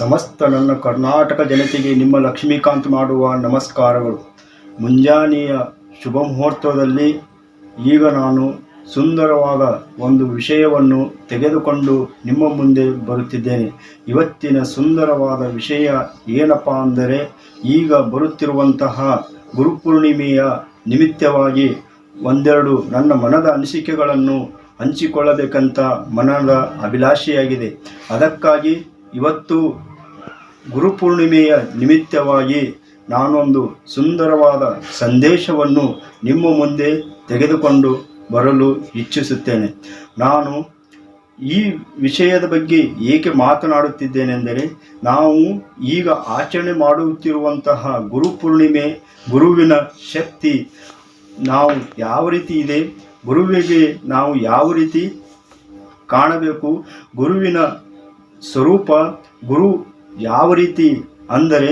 ಸಮಸ್ತ ನನ್ನ ಕರ್ನಾಟಕ ಜನತೆಗೆ ನಿಮ್ಮ ಲಕ್ಷ್ಮೀಕಾಂತ್ ಮಾಡುವ ನಮಸ್ಕಾರಗಳು. ಮುಂಜಾನೆಯ ಶುಭ ಮುಹೂರ್ತದಲ್ಲಿ ಈಗ ನಾನು ಸುಂದರವಾದ ಒಂದು ವಿಷಯವನ್ನು ತೆಗೆದುಕೊಂಡು ನಿಮ್ಮ ಮುಂದೆ ಬರುತ್ತಿದ್ದೇನೆ. ಇವತ್ತಿನ ಸುಂದರವಾದ ವಿಷಯ ಏನಪ್ಪ ಅಂದರೆ, ಈಗ ಬರುತ್ತಿರುವಂತಹ ಗುರುಪೂರ್ಣಿಮೆಯ ನಿಮಿತ್ತವಾಗಿ ಒಂದೆರಡು ನನ್ನ ಮನದ ಅನಿಸಿಕೆಗಳನ್ನು ಹಂಚಿಕೊಳ್ಳಬೇಕಂತ ಮನದ ಅಭಿಲಾಷೆಯಾಗಿದೆ. ಅದಕ್ಕಾಗಿ ಇವತ್ತು ಗುರುಪೂರ್ಣಿಮೆಯ ನಿಮಿತ್ತವಾಗಿ ನಾನೊಂದು ಸುಂದರವಾದ ಸಂದೇಶವನ್ನು ನಿಮ್ಮ ಮುಂದೆ ತೆಗೆದುಕೊಂಡು ಬರಲು ಇಚ್ಛಿಸುತ್ತೇನೆ. ನಾನು ಈ ವಿಷಯದ ಬಗ್ಗೆ ಏಕೆ ಮಾತನಾಡುತ್ತಿದ್ದೇನೆಂದರೆ, ನಾವು ಈಗ ಆಚರಣೆ ಮಾಡುತ್ತಿರುವಂತಹ ಗುರುಪೂರ್ಣಿಮೆ, ಗುರುವಿನ ಶಕ್ತಿ ನಾವು ಯಾವ ರೀತಿ ಇದೆ, ಗುರುವಿಗೆ ನಾವು ಯಾವ ರೀತಿ ಕಾಣಬೇಕು, ಗುರುವಿನ ಸ್ವರೂಪ ಗುರು ಯಾವ ರೀತಿ ಅಂದರೆ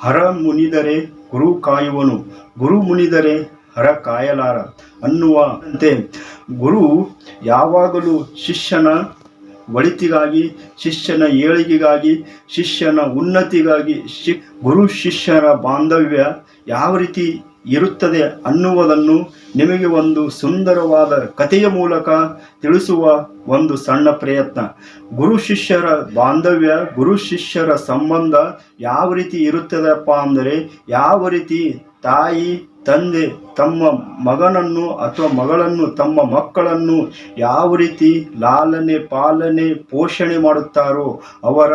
ಹರ ಮುನಿದರೆ ಗುರು ಕಾಯುವನು, ಗುರು ಮುನಿದರೆ ಹರ ಕಾಯಲಾರ ಅನ್ನುವಂತೆ ಗುರು ಯಾವಾಗಲೂ ಶಿಷ್ಯನ ಒಳಿತಿಗಾಗಿ, ಶಿಷ್ಯನ ಏಳಿಗೆಗಾಗಿ, ಶಿಷ್ಯನ ಉನ್ನತಿಗಾಗಿ, ಶಿ ಗುರು ಶಿಷ್ಯರ ಬಾಂಧವ್ಯ ಯಾವ ರೀತಿ ಇರುತ್ತದೆ ಅನ್ನುವುದನ್ನು ನಿಮಗೆ ಒಂದು ಸುಂದರವಾದ ಕಥೆಯ ಮೂಲಕ ತಿಳಿಸುವ ಒಂದು ಸಣ್ಣ ಪ್ರಯತ್ನ. ಗುರು ಶಿಷ್ಯರ ಬಾಂಧವ್ಯ, ಗುರು ಶಿಷ್ಯರ ಸಂಬಂಧ ಯಾವ ರೀತಿ ಇರುತ್ತದಪ್ಪ ಅಂದರೆ, ಯಾವ ರೀತಿ ತಾಯಿ, ತಂದೆ ತಮ್ಮ ಮಗನನ್ನು ಅಥವಾ ಮಗಳನ್ನು, ತಮ್ಮ ಮಕ್ಕಳನ್ನು ಯಾವ ರೀತಿ ಲಾಲನೆ, ಪಾಲನೆ, ಪೋಷಣೆ ಮಾಡುತ್ತಾರೋ, ಅವರ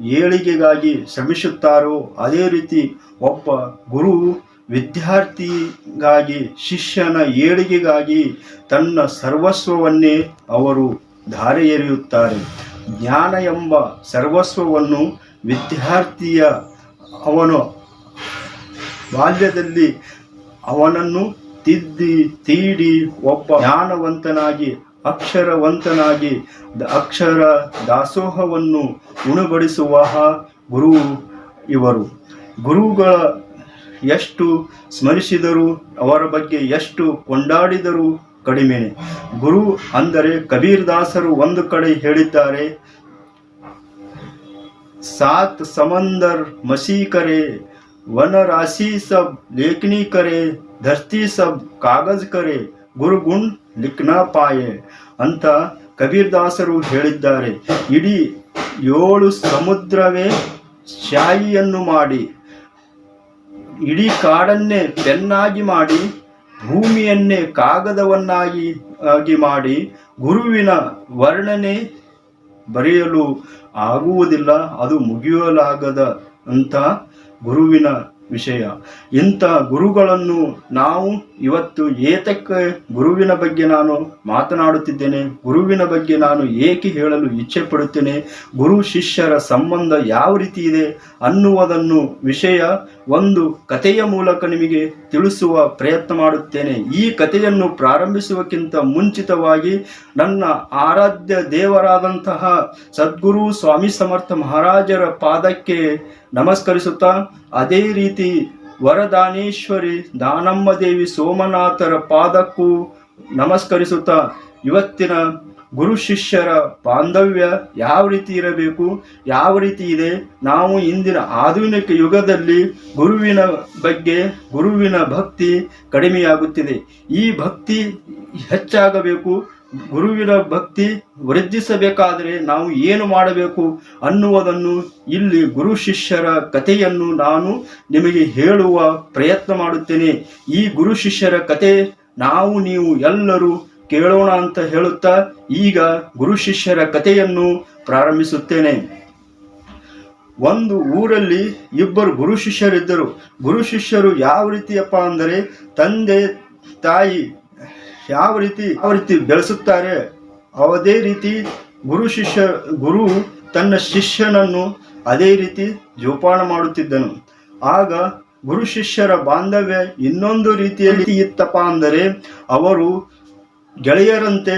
ಏಳಿಗೆಗಾಗಿ ಶ್ರಮಿಸುತ್ತಾರೋ, ಅದೇ ರೀತಿ ಒಬ್ಬ ಗುರು ವಿದ್ಯಾರ್ಥಿಗಾಗಿ, ಶಿಷ್ಯನ ಏಳಿಗೆಗಾಗಿ ತನ್ನ ಸರ್ವಸ್ವವನ್ನೇ ಅವರು ಧಾರೆ ಎರೆಯುತ್ತಾರೆ ಜ್ಞಾನ ಎಂಬ ಸರ್ವಸ್ವವನ್ನು ವಿದ್ಯಾರ್ಥಿಯ ಅವನು ಬಾಲ್ಯದಲ್ಲಿ ಅವನನ್ನು ತಿದ್ದಿ, ತೀಡಿ ಒಬ್ಬ ಜ್ಞಾನವಂತನಾಗಿ, ಅಕ್ಷರವಂತನಾಗಿ ಅಕ್ಷರ ದಾಸೋಹವನ್ನು ಉಣಬಡಿಸುವ ಗುರು ಇವರು. ಗುರುಗಳ ಎಷ್ಟು ಸ್ಮರಿಸಿದರು, ಅವರ ಬಗ್ಗೆ ಎಷ್ಟು ಕೊಂಡಾಡಿದರೂ ಕಡಿಮೆ ಗುರು ಅಂದರೆ ಕಬೀರ್ ದಾಸರು ಒಂದು ಕಡೆ ಹೇಳಿದ್ದಾರೆ, ಸಾತ್ ಸಮಂದರ್ ಮಸಿ ಕರೆ ವನರಾಶಿ ಸಬ್ ಲೇಖನಿ ಕರೆ, ಧರ್ತಿ ಸಬ್ ಕಾಗಜ್ ಕರೆ, ಗುರುಗುಣ್ ಲಿಖನ ಪಾಯೆ ಅಂತ ಕಬೀರ್ ದಾಸರು ಹೇಳಿದ್ದಾರೆ. ಇಡೀ ಏಳು ಸಮುದ್ರವೇ ಶಾಯಿಯನ್ನು ಮಾಡಿ. ಇಡೀ ಕಾಡನ್ನೇ ಪೆನ್ನಾಗಿ ಮಾಡಿ, ಭೂಮಿಯನ್ನೇ ಕಾಗದವನ್ನಾಗಿ, ಆಗಿ ಮಾಡಿ, ಗುರುವಿನ ವರ್ಣನೆ ಬರೆಯಲು ಆಗುವುದಿಲ್ಲ, ಅದು ಮುಗಿಯಲಾಗದ ಅಂತ ಗುರುವಿನ ವಿಷಯ. ಇಂಥ ಗುರುಗಳನ್ನು ನಾವು ಇವತ್ತು ಏತಕ್ಕೆ ಗುರುವಿನ ಬಗ್ಗೆ ನಾನು ಮಾತನಾಡುತ್ತಿದ್ದೇನೆ, ಗುರುವಿನ ಬಗ್ಗೆ ನಾನು ಏಕೆ ಹೇಳಲು ಇಚ್ಛೆ ಪಡುತ್ತೇನೆ ಗುರು ಶಿಷ್ಯರ ಸಂಬಂಧ ಯಾವ ರೀತಿ ಇದೆ ಅನ್ನುವುದನ್ನು ವಿಷಯ ಒಂದು ಕಥೆಯ ಮೂಲಕ ನಿಮಗೆ ತಿಳಿಸುವ ಪ್ರಯತ್ನ ಮಾಡುತ್ತೇನೆ. ಈ ಕಥೆಯನ್ನು ಪ್ರಾರಂಭಿಸುವಕ್ಕಿಂತ ಮುಂಚಿತವಾಗಿ ನನ್ನ ಆರಾಧ್ಯ ದೇವರಾದಂತಹ ಸದ್ಗುರು ಸ್ವಾಮಿ ಸಮರ್ಥ ಮಹಾರಾಜರ ಪಾದಕ್ಕೆ ನಮಸ್ಕರಿಸುತ್ತಾ ಅದೇ ರೀತಿ ವರದಾನೇಶ್ವರಿ ದಾನಮ್ಮ ದೇವಿ ಸೋಮನಾಥರ ಪಾದಕ್ಕೂ ನಮಸ್ಕರಿಸುತ್ತಾ ಇವತ್ತಿನ ಗುರು ಶಿಷ್ಯರ ಬಾಂಧವ್ಯ ಯಾವ ರೀತಿ ಇರಬೇಕು, ಯಾವ ರೀತಿ ಇದೆ? ನಾವು ಇಂದಿನ ಆಧುನಿಕ ಯುಗದಲ್ಲಿ ಗುರುವಿನ ಬಗ್ಗೆ, ಗುರುವಿನ ಭಕ್ತಿ ಕಡಿಮೆಯಾಗುತ್ತಿದೆ. ಈ ಭಕ್ತಿ ಹೆಚ್ಚಾಗಬೇಕು. ಗುರುವಿನ ಭಕ್ತಿ ವೃದ್ಧಿಸಬೇಕಾದರೆ ನಾವು ಏನು ಮಾಡಬೇಕು ಅನ್ನುವುದನ್ನು ಇಲ್ಲಿ ಗುರು ಶಿಷ್ಯರ ಕಥೆಯನ್ನು ನಾನು ನಿಮಗೆ ಹೇಳುವ ಪ್ರಯತ್ನ ಮಾಡುತ್ತೇನೆ. ಈ ಗುರು ಶಿಷ್ಯರ ಕತೆ ನಾವು ನೀವು ಎಲ್ಲರೂ ಕೇಳೋಣ ಅಂತ ಹೇಳುತ್ತಾ ಈಗ ಗುರು ಶಿಷ್ಯರ ಕಥೆಯನ್ನು ಪ್ರಾರಂಭಿಸುತ್ತೇನೆ. ಒಂದು ಊರಲ್ಲಿ ಇಬ್ಬರು ಗುರು ಶಿಷ್ಯರಿದ್ದರು. ಗುರು ಶಿಷ್ಯರು ಯಾವ ರೀತಿಯಪ್ಪ ಅಂದರೆ ತಂದೆ ತಾಯಿ ಯಾವ ರೀತಿ ಯಾವ ರೀತಿ ಬೆಳೆಸುತ್ತಾರೆ ಅದೇ ರೀತಿ ಗುರು ಶಿಷ್ಯ, ಗುರು ತನ್ನ ಶಿಷ್ಯನನ್ನು ಅದೇ ರೀತಿ ಜೋಪಾನ ಮಾಡುತ್ತಿದ್ದನು. ಆಗ ಗುರು ಶಿಷ್ಯರ ಬಾಂಧವ್ಯ ಇನ್ನೊಂದು ರೀತಿಯಲ್ಲಿ ಇತ್ತಪ್ಪ ಅಂದರೆ ಅವರು ಗೆಳೆಯರಂತೆ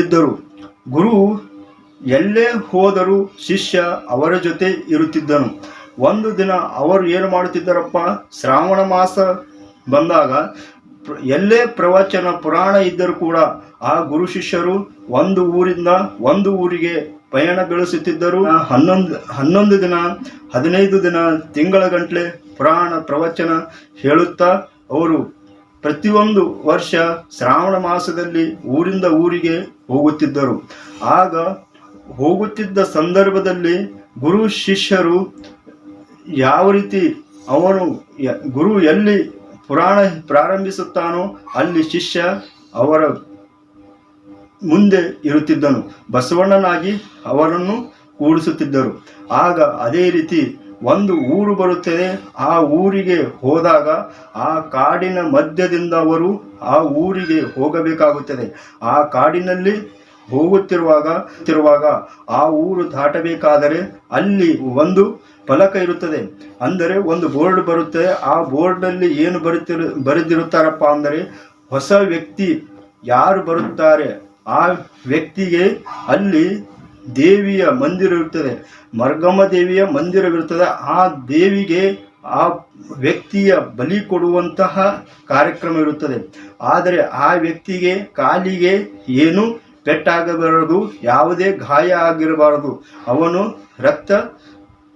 ಇದ್ದರು. ಗುರು ಎಲ್ಲೇ ಹೋದರೂ ಶಿಷ್ಯ ಅವರ ಜೊತೆ ಇರುತ್ತಿದ್ದನು. ಒಂದು ದಿನ ಅವರು ಏನು ಮಾಡುತ್ತಿದ್ದರಪ್ಪ? ಶ್ರಾವಣ ಮಾಸ ಬಂದಾಗ ಎಲ್ಲೇ ಪ್ರವಚನ ಪುರಾಣ ಇದ್ದರೂ ಕೂಡ ಆ ಗುರು ಶಿಷ್ಯರು ಒಂದು ಊರಿಂದ ಒಂದು ಊರಿಗೆ ಪಯಣ ಬೆಳೆಸುತ್ತಿದ್ದರು. ಹನ್ನೊಂದು ಹನ್ನೊಂದು ದಿನ ಹದಿನೈದು ದಿನ ತಿಂಗಳ ಗಂಟ್ಲೆ ಪುರಾಣ ಪ್ರವಚನ ಹೇಳುತ್ತಾ ಅವರು ಪ್ರತಿಯೊಂದು ವರ್ಷ ಶ್ರಾವಣ ಮಾಸದಲ್ಲಿ ಊರಿಂದ ಊರಿಗೆ ಹೋಗುತ್ತಿದ್ದರು. ಆಗ ಹೋಗುತ್ತಿದ್ದ ಸಂದರ್ಭದಲ್ಲಿ ಗುರು ಶಿಷ್ಯರು ಯಾವ ರೀತಿ ಅವನು ಗುರು ಎಲ್ಲಿ ಪುರಾಣ ಪ್ರಾರಂಭಿಸುತ್ತಾನೋ ಅಲ್ಲಿ ಶಿಷ್ಯ ಅವರ ಮುಂದೆ ಇರುತ್ತಿದ್ದನು. ಬಸವಣ್ಣನಾಗಿ ಅವರನ್ನು ಕೂಡಿಸುತ್ತಿದ್ದರು. ಆಗ ಅದೇ ರೀತಿ ಒಂದು ಊರು ಬರುತ್ತದೆ. ಆ ಊರಿಗೆ ಹೋದಾಗ ಆ ಕಾಡಿನ ಮಧ್ಯದಿಂದ ಅವರು ಆ ಊರಿಗೆ ಹೋಗಬೇಕಾಗುತ್ತದೆ. ಆ ಕಾಡಿನಲ್ಲಿ ಹೋಗುತ್ತಿರುವಾಗ, ತಿರುವಾಗ ಆ ಊರು ದಾಟಬೇಕಾದರೆ ಅಲ್ಲಿ ಒಂದು ಫಲಕ ಇರುತ್ತದೆ. ಅಂದರೆ ಒಂದು ಬೋರ್ಡ್ ಬರುತ್ತೆ. ಆ ಬೋರ್ಡಲ್ಲಿ ಏನು ಬರುತ್ತಿರು, ಬರೆದಿರುತ್ತಾರಪ್ಪ ಅಂದರೆ ಹೊಸ ವ್ಯಕ್ತಿ ಯಾರು ಬರುತ್ತಾರೆ? ಆ ವ್ಯಕ್ತಿಗೆ ಅಲ್ಲಿ ದೇವಿಯ ಮಂದಿರ ಇರುತ್ತದೆ. ಮರ್ಗಮ್ಮ ದೇವಿಯ ಮಂದಿರವಿರುತ್ತದೆ. ಆ ದೇವಿಗೆ ಆ ವ್ಯಕ್ತಿಯ ಬಲಿ ಕೊಡುವಂತಹ ಕಾರ್ಯಕ್ರಮ ಇರುತ್ತದೆ. ಆದರೆ ಆ ವ್ಯಕ್ತಿಗೆ, ಕಾಲಿಗೆ ಏನು ಪೆಟ್ಟಾಗಬಾರದು, ಯಾವುದೇ ಗಾಯ ಆಗಿರಬಾರದು. ಅವನು ರಕ್ತ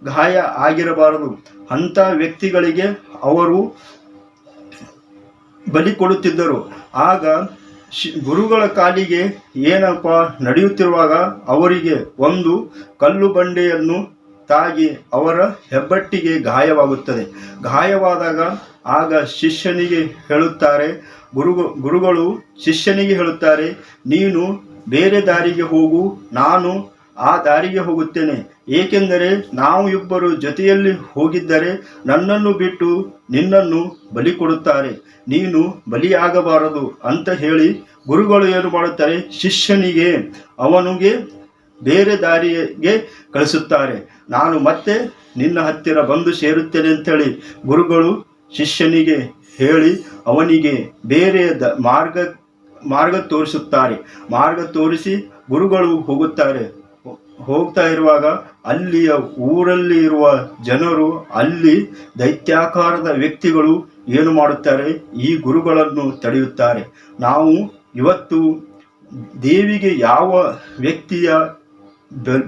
ಗಾಯ ಆಗಿರಬಾರದು. ಅಂಥ ವ್ಯಕ್ತಿಗಳಿಗೆ ಅವರು ಬಲಿ ಕೊಡುತ್ತಿದ್ದರು. ಆಗ ಗುರುಗಳ ಕಾಲಿಗೆ ಏನಪ್ಪ ನಡೆಯುತ್ತಿರುವಾಗ ಅವರಿಗೆ ಒಂದು ಕಲ್ಲು ಬಂಡೆಯನ್ನು ತಾಗಿ ಅವರ ಹೆಬ್ಬಟ್ಟಿಗೆ ಗಾಯವಾಗುತ್ತದೆ. ಗಾಯವಾದಾಗ ಆಗ ಶಿಷ್ಯನಿಗೆ ಹೇಳುತ್ತಾರೆ ಗುರು ಗುರುಗಳು ಶಿಷ್ಯನಿಗೆ ಹೇಳುತ್ತಾರೆ, ನೀನು ಬೇರೆ ದಾರಿಗೆ ಹೋಗು, ನಾನು ಆ ದಾರಿಗೆ ಹೋಗುತ್ತೇನೆ. ಏಕೆಂದರೆ ನಾವು ಇಬ್ಬರು ಜೊತೆಯಲ್ಲಿ ಹೋಗಿದ್ದರೆ ನನ್ನನ್ನು ಬಿಟ್ಟು ನಿನ್ನನ್ನು ಬಲಿ ಕೊಡುತ್ತಾರೆ. ನೀನು ಬಲಿಯಾಗಬಾರದು ಅಂತ ಹೇಳಿ ಗುರುಗಳು ಏನು ಮಾಡುತ್ತಾರೆ? ಶಿಷ್ಯನಿಗೆ, ಅವನಿಗೆ ಬೇರೆ ದಾರಿಗೆ ಕಳಿಸುತ್ತಾರೆ. ನಾನು ಮತ್ತೆ ನಿನ್ನ ಹತ್ತಿರ ಬಂದು ಸೇರುತ್ತೇನೆ ಅಂತೇಳಿ ಗುರುಗಳು ಶಿಷ್ಯನಿಗೆ ಹೇಳಿ ಅವನಿಗೆ ಬೇರೆ ದ, ಮಾರ್ಗ ಮಾರ್ಗ ತೋರಿಸುತ್ತಾರೆ. ಮಾರ್ಗ ತೋರಿಸಿ ಗುರುಗಳು ಹೋಗುತ್ತಾರೆ. ಹೋಗ್ತಾ ಇರುವಾಗ ಅಲ್ಲಿಯ ಊರಲ್ಲಿ ಇರುವ ಜನರು, ಅಲ್ಲಿ ದೈತ್ಯಾಕಾರದ ವ್ಯಕ್ತಿಗಳು ಏನು ಮಾಡುತ್ತಾರೆ? ಈ ಗುರುಗಳನ್ನು ತಡೆಯುತ್ತಾರೆ. ನಾವು ಇವತ್ತು ದೇವಿಗೆ ಯಾವ ವ್ಯಕ್ತಿಯ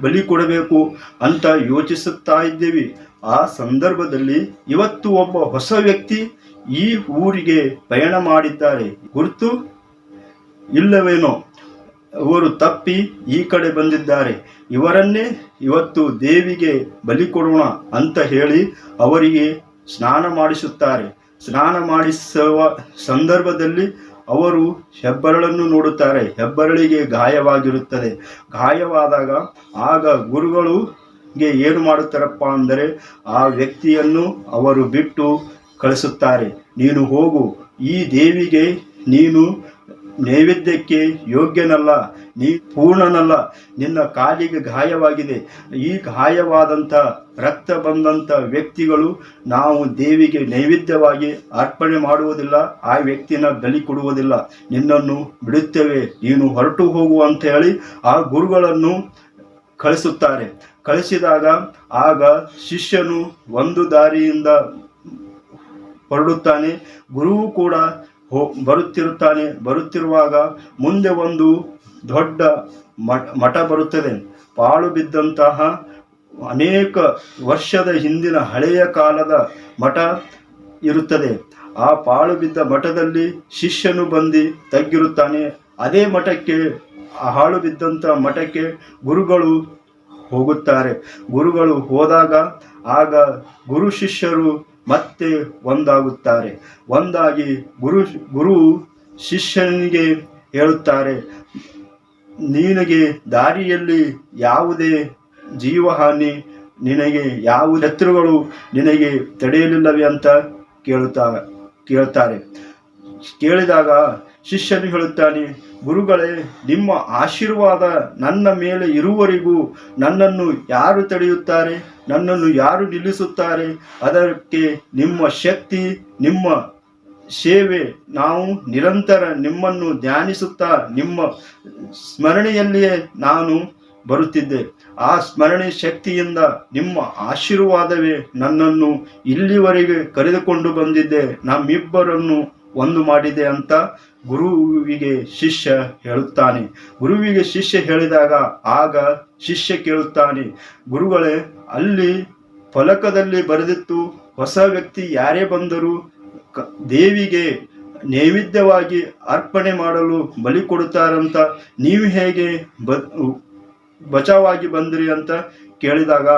ಬಲಿ ಕೊಡಬೇಕು ಅಂತ ಯೋಚಿಸುತ್ತಾ ಇದ್ದೇವೆ. ಆ ಸಂದರ್ಭದಲ್ಲಿ ಇವತ್ತು ಒಬ್ಬ ಹೊಸ ವ್ಯಕ್ತಿ ಈ ಊರಿಗೆ ಪಯಣ ಮಾಡಿದ್ದಾರೆ. ಗುರುತು ಇಲ್ಲವೇನೋ? ಅವರು ತಪ್ಪಿ ಈ ಕಡೆ ಬಂದಿದ್ದಾರೆ. ಇವರನ್ನೇ ಇವತ್ತು ದೇವಿಗೆ ಬಲಿ ಕೊಡೋಣ ಅಂತ ಹೇಳಿ ಅವರಿಗೆ ಸ್ನಾನ ಮಾಡಿಸುತ್ತಾರೆ. ಸ್ನಾನ ಮಾಡಿಸುವ ಸಂದರ್ಭದಲ್ಲಿ ಅವರು ಹೆಬ್ಬರಳನ್ನು ನೋಡುತ್ತಾರೆ. ಹೆಬ್ಬರಳಿಗೆ ಗಾಯವಾಗಿರುತ್ತದೆ. ಗಾಯವಾದಾಗ ಆಗ ಗುರುಗಳುಗೆ ಏನು ಮಾಡುತ್ತಾರಪ್ಪ ಅಂದರೆ ಆ ವ್ಯಕ್ತಿಯನ್ನು ಅವರು ಬಿಟ್ಟು ಕಳಿಸುತ್ತಾರೆ. ನೀನು ಹೋಗು. ಈ ದೇವಿಗೆ ನೀನು ನೈವೇದ್ಯಕ್ಕೆ ಯೋಗ್ಯನಲ್ಲ, ನೀ ಪೂರ್ಣನಲ್ಲ, ನಿನ್ನ ಕಾಲಿಗೆ ಗಾಯವಾಗಿದೆ. ಈ ಗಾಯವಾದಂಥ ರಕ್ತ ಬಂದಂಥ ವ್ಯಕ್ತಿಗಳು ನಾವು ದೇವಿಗೆ ನೈವೇದ್ಯವಾಗಿ ಅರ್ಪಣೆ ಮಾಡುವುದಿಲ್ಲ, ಆ ವ್ಯಕ್ತಿನ ಬಲಿ ಕೊಡುವುದಿಲ್ಲ. ನಿನ್ನನ್ನು ಬಿಡುತ್ತೇವೆ, ನೀನು ಹೊರಟು ಹೋಗು ಅಂತ ಹೇಳಿ ಆ ಗುರುಗಳನ್ನು ಕಳಿಸುತ್ತಾರೆ. ಕಳಿಸಿದಾಗ ಆಗ ಶಿಷ್ಯನು ಒಂದು ದಾರಿಯಿಂದ ಹೊರಡುತ್ತಾನೆ. ಗುರುವು ಕೂಡ ಬರುತ್ತಿರುತ್ತಾನೆ. ಬರುತ್ತಿರುವಾಗ ಮುಂದೆ ಒಂದು ದೊಡ್ಡ ಮಠ ಬರುತ್ತದೆ. ಪಾಳು ಬಿದ್ದಂತಹ ಅನೇಕ ವರ್ಷದ ಹಿಂದಿನ ಹಳೆಯ ಕಾಲದ ಮಠ ಇರುತ್ತದೆ. ಆ ಪಾಳು ಬಿದ್ದ ಮಠದಲ್ಲಿ ಶಿಷ್ಯನು ಬಂದು ತಗ್ಗಿರುತ್ತಾನೆ. ಅದೇ ಮಠಕ್ಕೆ, ಆ ಹಾಳು ಬಿದ್ದಂಥ ಮಠಕ್ಕೆ ಗುರುಗಳು ಹೋಗುತ್ತಾರೆ. ಗುರುಗಳು ಹೋದಾಗ ಆಗ ಗುರು ಶಿಷ್ಯರು ಮತ್ತೆ ಒಂದಾಗುತ್ತಾರೆ. ಒಂದಾಗಿ ಗುರು ಗುರು ಶಿಷ್ಯನಿಗೆ ಹೇಳುತ್ತಾರೆ, ನಿನಗೆ ದಾರಿಯಲ್ಲಿ ಯಾವುದೇ ಜೀವಹಾನಿ, ನಿನಗೆ ಯಾವ ಶತ್ರುಗಳು ನಿನಗೆ ತಡೆಯಲಿಲ್ಲವೇ ಅಂತ ಕೇಳುತ್ತಾ ಕೇಳ್ತಾರೆ ಕೇಳಿದಾಗ ಶಿಷ್ಯನು ಹೇಳುತ್ತಾನೆ, ಗುರುಗಳೇ, ನಿಮ್ಮ ಆಶೀರ್ವಾದ ನನ್ನ ಮೇಲೆ ಇರುವವರೆಗೂ ನನ್ನನ್ನು ಯಾರು ತಡೆಯುತ್ತಾರೆ? ನನ್ನನ್ನು ಯಾರು ನಿಲ್ಲಿಸುತ್ತಾರೆ? ಅದಕ್ಕೆ ನಿಮ್ಮ ಶಕ್ತಿ, ನಿಮ್ಮ ಸೇವೆ, ನಾವು ನಿರಂತರ ನಿಮ್ಮನ್ನು ಧ್ಯಾನಿಸುತ್ತಾ ನಿಮ್ಮ ಸ್ಮರಣೆಯಲ್ಲಿಯೇ ನಾನು ಬರುತ್ತಿದ್ದೆ. ಆ ಸ್ಮರಣೆ ಶಕ್ತಿಯಿಂದ ನಿಮ್ಮ ಆಶೀರ್ವಾದವೇ ನನ್ನನ್ನು ಇಲ್ಲಿವರೆಗೆ ಕರೆದುಕೊಂಡು ಬಂದಿದ್ದೆ. ನಮ್ಮಿಬ್ಬರನ್ನು ಒಂದು ಮಾಡಿದೆ ಅಂತ ಗುರುವಿಗೆ ಶಿಷ್ಯ ಹೇಳುತ್ತಾನೆ. ಗುರುವಿಗೆ ಶಿಷ್ಯ ಹೇಳಿದಾಗ ಆಗ ಶಿಷ್ಯ ಕೇಳುತ್ತಾನೆ. ಗುರುಗಳೇ, ಅಲ್ಲಿ ಫಲಕದಲ್ಲಿ ಬರೆದಿತ್ತು, ಹೊಸ ವ್ಯಕ್ತಿ ಯಾರೇ ಬಂದರೂ ಕ- ದೇವಿಗೆ ನೈವೇದ್ಯವಾಗಿ ಅರ್ಪಣೆ ಮಾಡಲು ಬಲಿ ಕೊಡುತ್ತಾರಂತ, ನೀವು ಹೇಗೆ ಬ, ಬಚಾವಾಗಿ ಬಂದ್ರಿ ಅಂತ ಕೇಳಿದಾಗ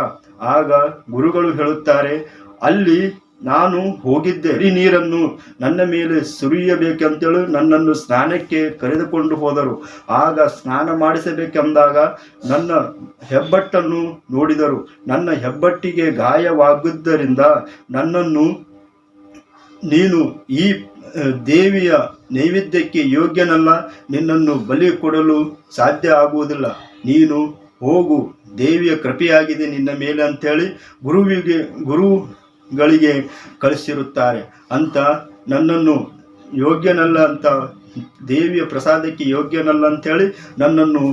ಆಗ ಗುರುಗಳು ಹೇಳುತ್ತಾರೆ, ಅಲ್ಲಿ ನಾನು ಹೋಗಿದ್ದೆ. ಈ ನೀರನ್ನು ನನ್ನ ಮೇಲೆ ಸುರಿಯಬೇಕೆಂತೇಳಿ ನನ್ನನ್ನು ಸ್ನಾನಕ್ಕೆ ಕರೆದುಕೊಂಡು ಹೋದರು. ಆಗ ಸ್ನಾನ ಮಾಡಿಸಬೇಕೆಂದಾಗ ನನ್ನ ಹೆಬ್ಬಟ್ಟನ್ನು ನೋಡಿದರು. ನನ್ನ ಹೆಬ್ಬಟ್ಟಿಗೆ ಗಾಯವಾಗಿದ್ದರಿಂದ ನನ್ನನ್ನು ನೀನು ಈ ದೇವಿಯ ನೈವೇದ್ಯಕ್ಕೆ ಯೋಗ್ಯನಲ್ಲ. ನಿನ್ನನ್ನು ಬಲಿ ಕೊಡಲು ಸಾಧ್ಯ ಆಗುವುದಿಲ್ಲ. ನೀನು ಹೋಗು. ದೇವಿಯ ಕೃಪೆಯಾಗಿದೆ ನಿನ್ನ ಮೇಲೆ ಅಂತೇಳಿ ಗುರುವಿಗೆ ಗುರುಗಳಿಗೆ ಕಳಿಸಿರುತ್ತಾರೆ. ಅಂತ ನನ್ನನ್ನು ಯೋಗ್ಯನಲ್ಲ ಅಂತ, ದೇವಿಯ ಪ್ರಸಾದಕ್ಕೆ ಯೋಗ್ಯನಲ್ಲ ಅಂತೇಳಿ ನನ್ನನ್ನು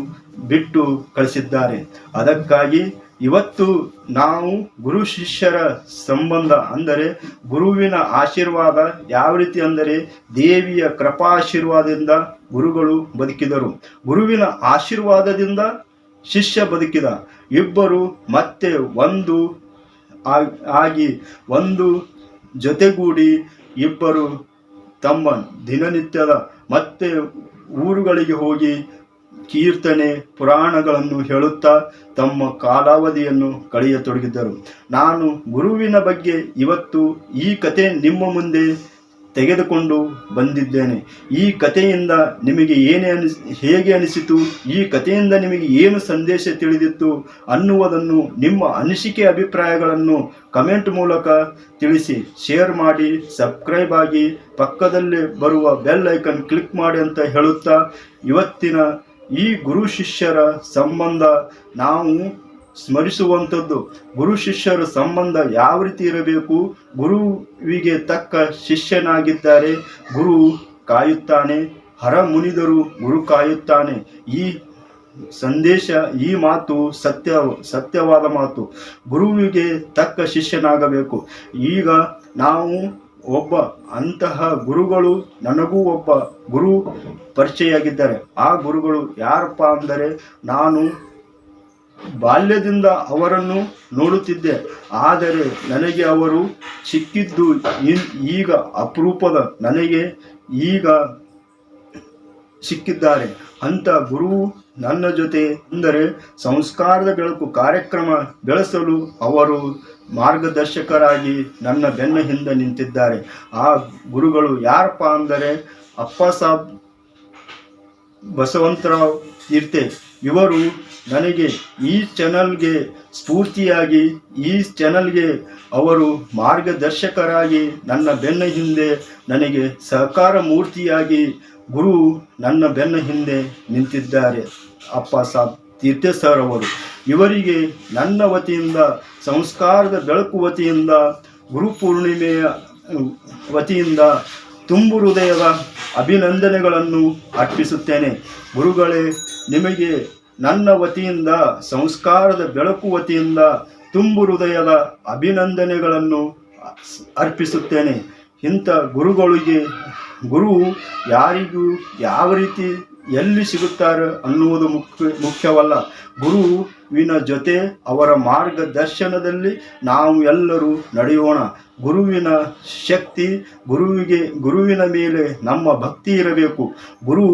ಬಿಟ್ಟು ಕಳಿಸಿದ್ದಾರೆ. ಅದಕ್ಕಾಗಿ ಇವತ್ತು ನಾವು ಗುರು ಶಿಷ್ಯರ ಸಂಬಂಧ ಅಂದರೆ ಗುರುವಿನ ಆಶೀರ್ವಾದ ಯಾವ ರೀತಿ ಅಂದರೆ ದೇವಿಯ ಕೃಪಾಶೀರ್ವಾದದಿಂದ ಗುರುಗಳು ಬದುಕಿದರು. ಗುರುವಿನ ಆಶೀರ್ವಾದದಿಂದ ಶಿಷ್ಯ ಬದುಕಿದ. ಇಬ್ಬರು ಮತ್ತೆ ಒಂದು ಆಗಿ ಒಂದು ಜೊತೆಗೂಡಿ ಇಬ್ಬರು ತಮ್ಮ ದಿನನಿತ್ಯದ ಮತ್ತೆ ಊರುಗಳಿಗೆ ಹೋಗಿ ಕೀರ್ತನೆ ಪುರಾಣಗಳನ್ನು ಹೇಳುತ್ತಾ ತಮ್ಮ ಕಾಲಾವಧಿಯನ್ನು ಕಳೆಯತೊಡಗಿದ್ದರು ನಾನು ಗುರುವಿನ ಬಗ್ಗೆ ಇವತ್ತು ಈ ಕತೆ ನಿಮ್ಮ ಮುಂದೆ ತೆಗೆದುಕೊಂಡು ಬಂದಿದ್ದೇನೆ. ಈ ಕಥೆಯಿಂದ ನಿಮಗೆ ಏನೇ ಅನಿಸ್, ಹೇಗೆ ಅನಿಸಿತು, ಈ ಕಥೆಯಿಂದ ನಿಮಗೆ ಏನು ಸಂದೇಶ ತಿಳಿದಿತ್ತು ಅನ್ನುವುದನ್ನು ನಿಮ್ಮ ಅನಿಸಿಕೆ ಅಭಿಪ್ರಾಯಗಳನ್ನು ಕಮೆಂಟ್ ಮೂಲಕ ತಿಳಿಸಿ. ಶೇರ್ ಮಾಡಿ, ಸಬ್ಸ್ಕ್ರೈಬ್ ಆಗಿ, ಪಕ್ಕದಲ್ಲಿ ಬರುವ ಬೆಲ್ ಐಕನ್ ಕ್ಲಿಕ್ ಮಾಡಿ ಅಂತ ಹೇಳುತ್ತಾ, ಇವತ್ತಿನ ಈ ಗುರು ಶಿಷ್ಯರ ಸಂಬಂಧ ನಾವು ಸ್ಮರಿಸುವಂಥದ್ದು. ಗುರು ಶಿಷ್ಯರ ಸಂಬಂಧ ಯಾವ ರೀತಿ ಇರಬೇಕು? ಗುರುವಿಗೆ ತಕ್ಕ ಶಿಷ್ಯನಾಗಿದ್ದಾರೆ. ಗುರು ಕಾಯುತ್ತಾನೆ. ಹರ ಮುನಿದರು ಗುರು ಕಾಯುತ್ತಾನೆ. ಈ ಸಂದೇಶ, ಈ ಮಾತು ಸತ್ಯ, ಸತ್ಯವಾದ ಮಾತು. ಗುರುವಿಗೆ ತಕ್ಕ ಶಿಷ್ಯನಾಗಬೇಕು. ಈಗ ನಾವು ಒಬ್ಬ, ಅಂತಹ ಗುರುಗಳು ನನಗೂ ಒಬ್ಬ ಗುರು ಪರಿಚಯ ಆಗಿದ್ದಾರೆ ಆ ಗುರುಗಳು ಯಾರಪ್ಪ ಅಂದರೆ, ನಾನು ಬಾಲ್ಯದಿಂದ ಅವರನ್ನು ನೋಡುತ್ತಿದ್ದೆ. ಆದರೆ ನನಗೆ ಅವರು ಸಿಕ್ಕಿದ್ದು ಈಗ ಅಪರೂಪದ ನನಗೆ ಈಗ ಸಿಕ್ಕಿದ್ದಾರೆ. ಅಂತ ಗುರು ನನ್ನ ಜೊತೆ ಅಂದರೆ ಸಂಸ್ಕಾರದ ಬೆಳಕು ಕಾರ್ಯಕ್ರಮ ಬೆಳೆಸಲು ಅವರು ಮಾರ್ಗದರ್ಶಕರಾಗಿ ನನ್ನ ಬೆನ್ನ ಹಿಂದೆ ನಿಂತಿದ್ದಾರೆ. ಆ ಗುರುಗಳು ಯಾರಪ್ಪ ಅಂದರೆ ಅಪ್ಪ ಸಾಬ್ ಬಸವಂತರಾವ್ ತೀರ್ತೆ ಇವರು ನನಗೆ ಈ ಚಾನಲ್ಗೆ ಸ್ಫೂರ್ತಿಯಾಗಿ, ಈ ಚಾನಲ್ಗೆ ಅವರು ಮಾರ್ಗದರ್ಶಕರಾಗಿ ನನ್ನ ಬೆನ್ನ ಹಿಂದೆ ನನಗೆ ಸಹಕಾರ ಮೂರ್ತಿಯಾಗಿ ಗುರು ನನ್ನ ಬೆನ್ನ ಹಿಂದೆ ನಿಂತಿದ್ದಾರೆ. ಅಪ್ಪ ಸಾಬ್ ತೀರ್ಥ ಸರ್ ಅವರು. ಇವರಿಗೆ ನನ್ನ ವತಿಯಿಂದ, ಸಂಸ್ಕಾರದ ಬೆಳಕು ವತಿಯಿಂದ ಗುರುಪೂರ್ಣಿಮೆಯ ಪೂರ್ಣಿಮೆಯ, ವತಿಯಿಂದ ತುಂಬು ಹೃದಯದ ಅಭಿನಂದನೆಗಳನ್ನು ಅರ್ಪಿಸುತ್ತೇನೆ. ಗುರುಗಳೇ, ನಿಮಗೆ ನನ್ನ ವತಿಯಿಂದ, ಸಂಸ್ಕಾರದ ಬೆಳಕು ವತಿಯಿಂದ ತುಂಬು ಹೃದಯದ ಅಭಿನಂದನೆಗಳನ್ನು ಅರ್ಪಿಸುತ್ತೇನೆ. ಇಂಥ ಗುರುಗಳಿಗೆ, ಗುರು ಯಾರಿಗೂ ಯಾವ ರೀತಿ ಎಲ್ಲಿ ಸಿಗುತ್ತಾರೆ ಅನ್ನುವುದು ಮುಖ್ಯ, ಮುಖ್ಯವಲ್ಲ. ಗುರುವಿನ ಜೊತೆ ಅವರ ಮಾರ್ಗದರ್ಶನದಲ್ಲಿ ನಾವು ಎಲ್ಲರೂ ನಡೆಯೋಣ. ಗುರುವಿನ ಶಕ್ತಿ ಗುರುವಿಗೆ, ಗುರುವಿನ ಮೇಲೆ ನಮ್ಮ ಭಕ್ತಿ ಇರಬೇಕು. ಗುರು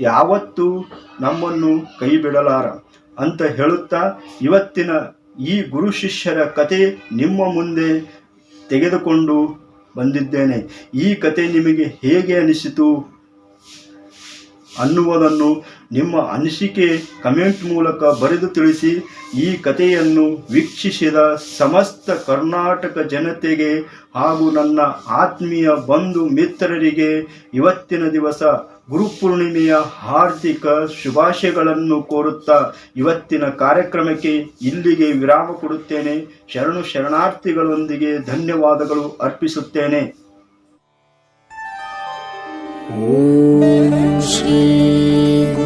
ಯಾವತ್ತೂ ನಮ್ಮನ್ನು ಕೈ ಬಿಡಲಾರ ಅಂತ ಹೇಳುತ್ತಾ ಇವತ್ತಿನ ಈ ಗುರು ಶಿಷ್ಯರ ಕತೆ ನಿಮ್ಮ ಮುಂದೆ ತೆಗೆದುಕೊಂಡು ಬಂದಿದ್ದೇನೆ. ಈ ಕತೆ ನಿಮಗೆ ಹೇಗೆ ಅನಿಸಿತು? ಅನ್ನುವುದನ್ನು ನಿಮ್ಮ ಅನಿಸಿಕೆ ಕಮೆಂಟ್ ಮೂಲಕ ಬರೆದು ತಿಳಿಸಿ, ಈ ಕಥೆಯನ್ನು ವೀಕ್ಷಿಸಿದ ಸಮಸ್ತ ಕರ್ನಾಟಕ ಜನತೆಗೆ ಹಾಗೂ ನನ್ನ ಆತ್ಮೀಯ ಬಂಧು ಮಿತ್ರರಿಗೆ ಇವತ್ತಿನ ದಿವಸ ಗುರುಪೂರ್ಣಿಮೆಯ ಹಾರ್ದಿಕ ಶುಭಾಶಯಗಳನ್ನು ಕೋರುತ್ತಾ ಇವತ್ತಿನ ಕಾರ್ಯಕ್ರಮಕ್ಕೆ ಇಲ್ಲಿಗೆ ವಿರಾಮ ಕೊಡುತ್ತೇನೆ. ಶರಣು ಶರಣಾರ್ಥಿಗಳೊಂದಿಗೆ ಧನ್ಯವಾದಗಳು ಅರ್ಪಿಸುತ್ತೇನೆ. श्रीगुरुभ्यो